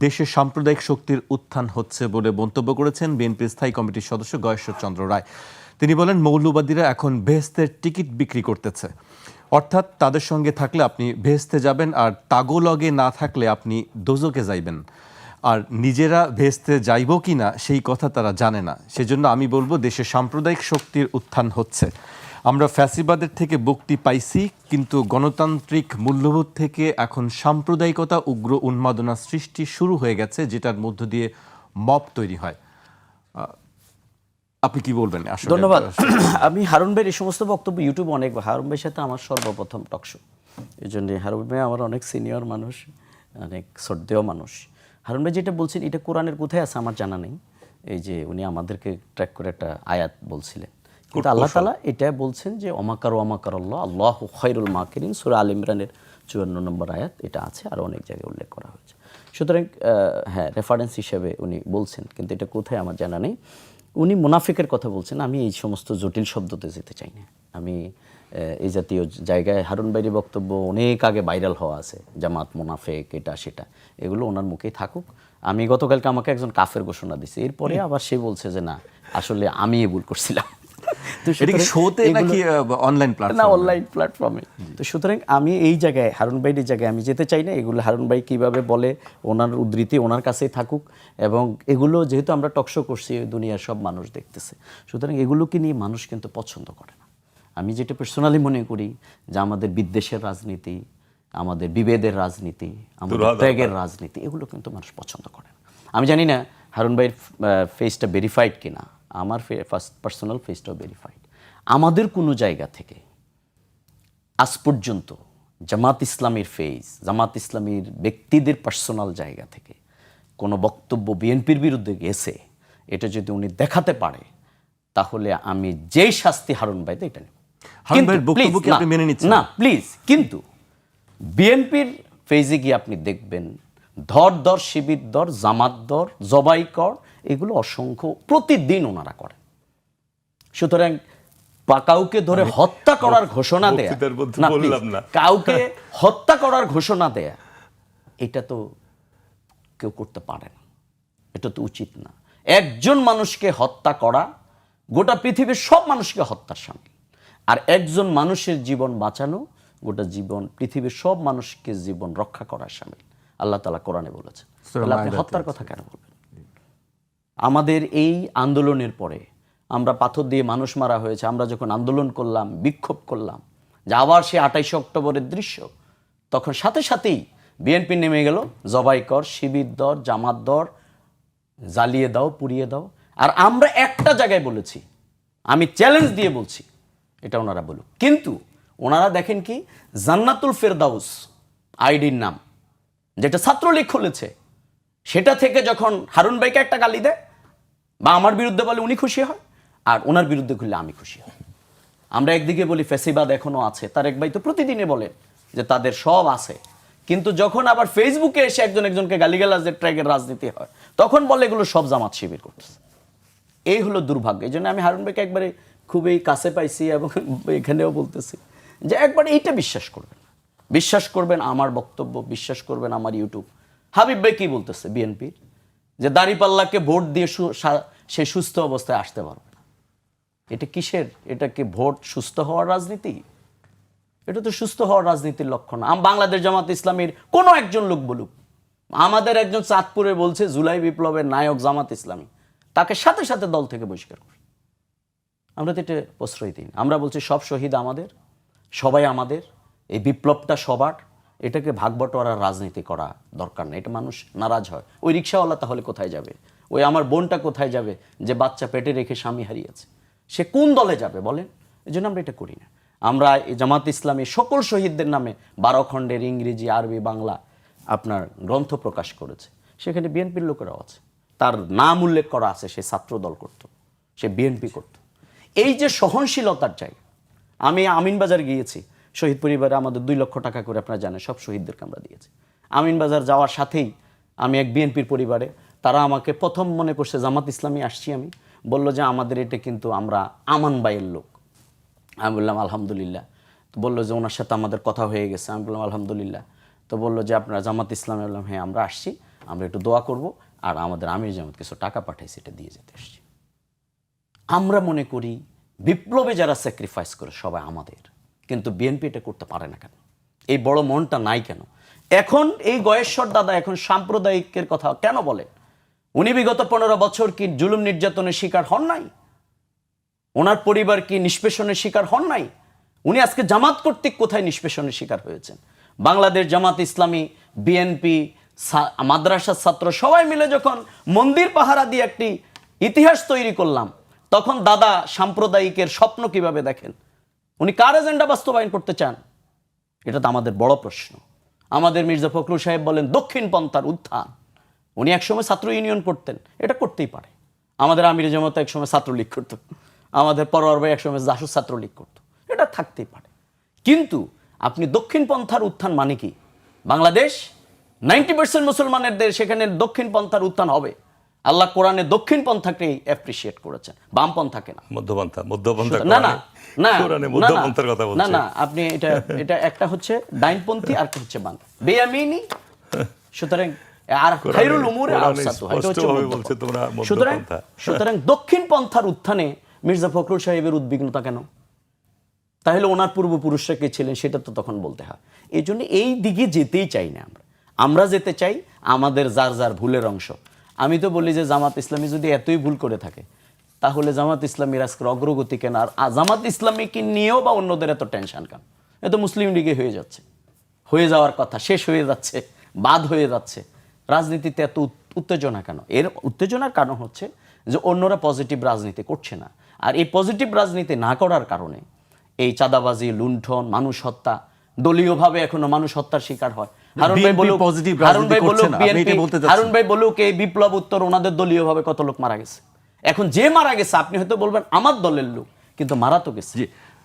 দেশের সাম্প্রদায়িক শক্তির উত্থান হচ্ছে বলে মন্তব্য করেছেন বিএনপি স্থায়ী কমিটির সদস্য গয়েশ্বর চন্দ্র রায়। তিনি বলেন, মৌলবাদীরা এখন ভেস্তের টিকিট বিক্রি করতেছে। অর্থাৎ তাদের সঙ্গে থাকলে আপনি ভেস্তে যাবেন আর তাগোলগে না থাকলে আপনি দোজকে যাইবেন। আর নিজেরা ভেস্তে যাইব কি না, সেই কথা তারা জানে না। সেজন্য আমি বলব, দেশে সাম্প্রদায়িক শক্তির উত্থান হচ্ছে। আমরা ফ্যাসিবাদের থেকে মুক্তি পাইছি, কিন্তু গণতান্ত্রিক মূল্যবোধ থেকে এখন সাম্প্রদায়িকতা, উগ্র উন্মাদনা সৃষ্টি শুরু হয়ে গেছে, যেটার মধ্য দিয়ে মব তৈরি হয়। আপনি কি বলবেন ধন্যবাদ। আমি হারুন ভাইয়ের এই সমস্ত বক্তব্য ইউটিউবে অনেক, হারুন ভাইয়ের সাথে আমার সর্বপ্রথম টকশো এই জন্যে হারুন ভাই আমার অনেক সিনিয়র মানুষ, অনেক শ্রদ্ধেয় মানুষ। হারুন ভাই যেটা বলছেন এটা কোরআনের কোথায় আছে আমার জানা নেই। এই যে উনি আমাদেরকে ট্র্যাক করে একটা আয়াত বলছিলেন। কিন্তু আল্লাহ তালা এটা বলছেন যে অমাকার অমাকার আল্লাহ আল্লাহ খৈরুল মাকিরিন। সুরা আল ইমরানের চুয়ান্ন নম্বর আয়াত এটা আছে আর অনেক জায়গায় উল্লেখ করা হয়েছে। সুতরাং হ্যাঁ রেফারেন্স হিসেবে উনি বলছেন কিন্তু এটা কোথায় আমার জানা নেই। উনি মুনাফিকের কথা বলছেন আমি এই সমস্ত জটিল শব্দতে যেতে চাই না। আমি এই জাতীয় জায়গায় হারুন বাইরি বক্তব্য অনেক আগে ভাইরাল হওয়া আছে জামাত মুনাফেক এটা সেটা। এগুলো ওনার মুখেই থাকুক। আমি গতকালকে আমাকে একজন কাফের ঘোষণা দিছে। এরপরে আবার সে বলছে যে না আসলে আমি ভুল করছিলাম। এটা কি সুতরাং শোতে নাকি অনলাইন না অনলাইন প্ল্যাটফর্মে তো সুতরাং আমি এই জায়গায় হারুন ভাইয়ের জায়গায় আমি যেতে চাই না। এগুলো হারুন ভাই কীভাবে বলে ওনার উদ্ধৃতি ওনার কাছেই থাকুক। এবং এগুলো যেহেতু আমরা টকশো করছি দুনিয়ার সব মানুষ দেখতেছে। সুতরাং এগুলোকে নিয়ে মানুষ কিন্তু পছন্দ করে না। আমি যেটা পার্সোনালি মনে করি যে আমাদের বিদ্বেষের রাজনীতি আমাদের বিভেদের রাজনীতি আমাদের ত্যাগের রাজনীতি এগুলো কিন্তু মানুষ পছন্দ করে না। আমি জানি না হারুন ভাইয়ের ফেসটা ভেরিফাইড কিনা। আমার ফার্স্ট পার্সোনাল ফেসটাও ভেরিফাইড আমাদের কোনো জায়গা থেকে আজ পর্যন্ত জামাত ইসলামের ফেজ জামাত ইসলামীর ব্যক্তিদের পার্সোনাল জায়গা থেকে কোনো বক্তব্য বিএনপির বিরুদ্ধে গেছে এটা যদি উনি দেখাতে পারে তাহলে আমি যেই শাস্তি হারুন ভাই এটা নেব। না, মেনে প্লিজ কিন্তু বিএনপির ফেজে গিয়ে আপনি দেখবেন ধর দর শিবির দর জামাত দর জবাই কর এগুলো অসংখ্য প্রতিদিন ওনারা করেন। সুতরাং কাউকে ধরে হত্যা করার ঘোষণা দেয়া। কাউকে হত্যা করার ঘোষণা দেয়া এটা তো কেউ করতে পারে না। এটা তো উচিত না। একজন মানুষকে হত্যা করা গোটা পৃথিবীর সব মানুষকে হত্যার সামিল। আর একজন মানুষের জীবন বাঁচানো গোটা জীবন পৃথিবীর সব মানুষকে জীবন রক্ষা করার সামিল। আল্লাহ তালা কোরআনে বলেছেন। তাহলে আপনি হত্যার কথা কেন বলবেন? আমাদের এই আন্দোলনের পরে আমরা পাথর দিয়ে মানুষ মারা হয়েছে আমরা যখন আন্দোলন করলাম বিক্ষোভ করলাম যে আবার সে আঠাইশে অক্টোবরের দৃশ্য তখন সাথে সাথেই বিএনপি নেমে গেল জবাই কর শিবির দর জামাত দর জ্বালিয়ে দাও পুড়িয়ে দাও। আর আমরা একটা জায়গায় বলেছি আমি চ্যালেঞ্জ দিয়ে বলছি এটা ওনারা বলুক। কিন্তু ওনারা দেখেন কি? জান্নাতুল ফেরদাউস, আইডির নাম। যেটা ছাত্রলীগ খুলেছে। সেটা থেকে যখন হারুন ভাইকে একটা গালি দেয়, বা আমার বিরুদ্ধে বলে উনি খুশি হয়, আর ওনার বিরুদ্ধে খুললে আমি খুশি হই। আমরা একদিকে বলি ফেসিবাদ এখনও আছে। তার এক ভাই তো প্রতিদিনে বলেন যে তাদের সব আছে। কিন্তু যখন আবার ফেসবুকে এসে একজন একজনকে গালিগালাজের ট্র্যাগের রাজনীতি হয়, তখন বলে এগুলো সব জামাত শিবির করতেছে। এই হলো দুর্ভাগ্য। এই জন্য আমি হারুন ভাইকে একবারে খুবই কাছে পাইছি এবং এখানেও বলতেছি যে একবার এইটা বিশ্বাস করবেন। বিশ্বাস করবেন আমার বক্তব্য, বিশ্বাস করবেন আমার ইউটিউব। হাবিব ভাই কি বলতেছে বিএনপির যে দাড়িপাল্লাকে ভোট দিয়ে সে সুস্থ অবস্থায় আসতে পারবে না। এটা কিসের? এটা কি ভোট সুস্থ হওয়ার রাজনীতি? এটা তো সুস্থ হওয়ার রাজনীতির লক্ষণ। আম বাংলাদেশ জামাত ইসলামের কোনো একজন লোক বলুক, আমাদের একজন চাঁদপুরে বলছে, জুলাই বিপ্লবের নায়ক জামাত ইসলামী, তাকে সাথে সাথে দল থেকে বহিষ্কার করে আমরা তো এটা প্রশ্রয় দিন আমরা বলছি, সব শহীদ আমাদের, সবাই আমাদের, এই বিপ্লবটা সবার, এটাকে ভাগ বটোয়ারার রাজনীতি করা দরকার নেই এটা মানুষ নারাজ হয়। ওই রিক্সাওয়ালা তাহলে কোথায় যাবে? ওই আমার বোনটা কোথায় যাবে যে বাচ্চা পেটে রেখে স্বামী হারিয়েছে? সে কোন দলে যাবে বলেন? এই জন্য আমরা এটা করি না। আমরা জামাত ইসলামী সকল শহীদদের নামে বারো খণ্ডের ইংরেজি, আরবি, বাংলা আপনার গ্রন্থ প্রকাশ করেছে। সেখানে বিএনপির লোকেরাও আছে। তার নাম উল্লেখ করা আছে সে ছাত্র দল করত, সে বিএনপি করত। এই যে সহনশীলতার জায়গা, আমি আমিনবাজার গিয়েছি, শহীদ পরিবারে আমাদের দুই লক্ষ টাকা করে আপনারা জানেন, সব শহীদদেরকে আমরা দিয়েছি। আমিনবাজার যাওয়ার সাথেই আমি এক বিএনপির পরিবারে, তারা আমাকে প্রথম মনে করছে জামাত ইসলামী, আসছি আমি। বলল যে, আমাদের এটা কিন্তু আমরা আমান বাইয়ের লোক। আমি বললাম, আলহামদুলিল্লাহ। তো বলল যে, ওনার সাথে আমাদের কথা হয়ে গেছে। আমি বললাম, আলহামদুলিল্লাহ। তো বলল যে, আপনারা জামাত ইসলামে? বললাম হ্যাঁ আমরা আসছি, আমরা একটু দোয়া করব। আর আমাদের আমির জামাত কিছু টাকা পাঠাইছে, এটা দিয়ে যেতে এসছি আমরা মনে করি বিপ্লবে যারা স্যাক্রিফাইস করে, সবাই আমাদের। কিন্তু বিএনপি এটা করতে পারে না কেন? এই বড় মনটা নাই কেন? এখন এই গয়েশ্বর দাদা এখন সাম্প্রদায়িকের কথা কেন বলেন উনি বিগত পনেরো বছর কি জুলুম নির্যাতনের শিকার হন নাই? ওনার পরিবার কি নিষ্পেষণের শিকার হন নাই? উনি আজকে জামাত কর্তৃক কোথায় নিষ্পেষণের শিকার হয়েছেন? বাংলাদেশ জামাত ইসলামী বিএনপি মাদ্রাসার ছাত্র সবাই মিলে যখন মন্দির পাহারা দিয়ে একটি ইতিহাস তৈরি করলাম তখন দাদা সাম্প্রদায়িকের স্বপ্ন কীভাবে দেখেন? উনি কার এজেন্ডা বাস্তবায়ন করতে চান? এটা তো আমাদের বড় প্রশ্ন। আমাদের মির্জা ফখরুল সাহেব বলেন, দক্ষিণ পন্থার উত্থান। উনি একসময় ছাত্র ইউনিয়ন করতেন। এটা করতেই পারে। আমাদের আমির জামাত একসময় ছাত্রলীগ করতো। আমাদের পরোয়ার ভাই একসময় জাসুদ ছাত্রলীগ করতো। এটা থাকতেই পারে। কিন্তু আপনি দক্ষিণ পন্থার উত্থান মানে কি? বাংলাদেশ নাইনটি পার্সেন্ট মুসলমানের দেশ সেখানে দক্ষিণ পন্থার উত্থান হবে। আল্লাহ কোরআনে দক্ষিণ পন্থাকেই অ্যাপ্রিসিয়েট করেছেন বাম পন্থাকে না। মধ্যপন্থা মধ্যপন্থা না না না কোরআনে মধ্যপন্থার কথা না, বলছে। না না আপনি এটা এটা একটা হচ্ছে ডাইনপন্থী আর একটা হচ্ছে বাম। বেয়ামিনি সুতরাং আর খাইরুল উমুরে আওসাতু এটা হচ্ছে বলছে তোমরা সুতরাং। সুতরাং দক্ষিণ পন্থার উত্থানে মির্জা ফখরুল সাহেবের উদ্বিগ্নতা কেন? তাহলে ওনার পূর্বপুরুষরা কে ছিলেন সেটা তো তখন বলতে হয়। এই জন্য এই দিকে যেতেই চাই না আমরা। আমরা যেতে চাই আমাদের যার যার ভুলের অংশ। আমি তো বলি যে জামাত ইসলামী যদি এতই ভুল করে থাকে, তাহলে জামাত ইসলামীর আজকের অগ্রগতি কেন? আর জামাত ইসলামীকে নিয়েও বা অন্যদের এত টেনশন কেন? এ তো মুসলিম লীগে হয়ে যাচ্ছে। হয়ে যাওয়ার কথা, শেষ হয়ে যাচ্ছে, বাদ হয়ে যাচ্ছে। রাজনীতিতে এত উত- উত্তেজনা কেন? এর উত্তেজনার কারণ হচ্ছে যে অন্যরা পজিটিভ রাজনীতি করছে না। আর এই পজিটিভ রাজনীতি না করার কারণে এই চাঁদাবাজি, লুণ্ঠন, মানুষ হত্যা, দলীয়ভাবে এখনও মানুষ হত্যার শিকার হয়। হারুন ভাই বলুক হারুন ভাই। হারুন ভাই এই বিপ্লব উত্তর ওনাদের দলীয়ভাবে কত লোক মারা গেছে? এখন যে মারা গেছে আপনি হয়তো বলবেন আমার দলের লোক কিন্তু মারা তো গেছে।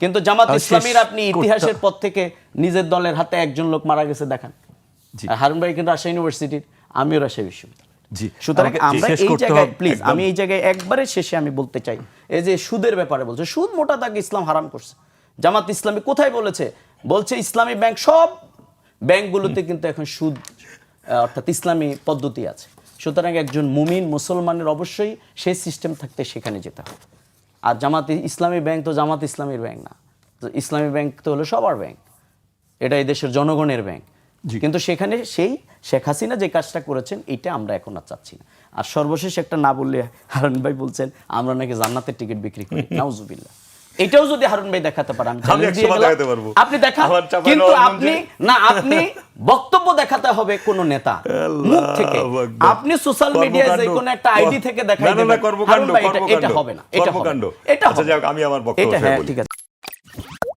কিন্তু জামাত ইসলামীর আপনি ইতিহাসের পর থেকে নিজের দলের হাতে একজন লোক মারা গেছে দেখান। হারুন ভাই কিন্তু রাজশাহী ইউনিভার্সিটির আমিও রাজশাহী বিশ্ববিদ্যালয় জি। সুতরাং আমরা এই জায়গায় প্লিজ আমি এই জায়গায় একবারে শেষে আমি বলতে চাই এই যে সুদের ব্যাপারে বলছে সুদ মোটা দাগে ইসলাম হারাম করছে। জামাত ইসলামী কোথায় বলেছে? বলছে ইসলামী ব্যাংক সব ব্যাংকগুলোতে কিন্তু এখন সুদ অর্থাৎ ইসলামী পদ্ধতি আছে। সুতরাং একজন মুমিন মুসলমানের অবশ্যই সেই সিস্টেম থাকতে সেখানে যেতে হবে। আর জামাত ইসলামী ব্যাংক তো জামাত ইসলামীর ব্যাংক না। তো ইসলামী ব্যাংক তো হলো সবার ব্যাংক। এটা এই দেশের জনগণের ব্যাংক। কিন্তু সেখানে সেই শেখ হাসিনা যে কাজটা করেছেন এটা আমরা এখন আর চাচ্ছি না। আর সর্বশেষ একটা না বললে হারুন ভাই বলছেন আমরা নাকি জান্নাতের টিকিট বিক্রি করি। নাউজুবিল্লাহ। এটাও যদি হারুন ভাই দেখাতে পারেন। আপনি দেখান কিন্তু আপনি না আপনি বক্তব্য দেখাতে হবে কোন নেতা। মুখ থেকে। আপনি সোশ্যাল মিডিয়ায় যে কোন একটা আইডি থেকে দেখাই না, কর্মকাণ্ড, এটা- হবে না এটা হবে। এটা আচ্ছা, যাক, আমি আমার বক্তব্য হ্যাঁ। ঠিক আছে।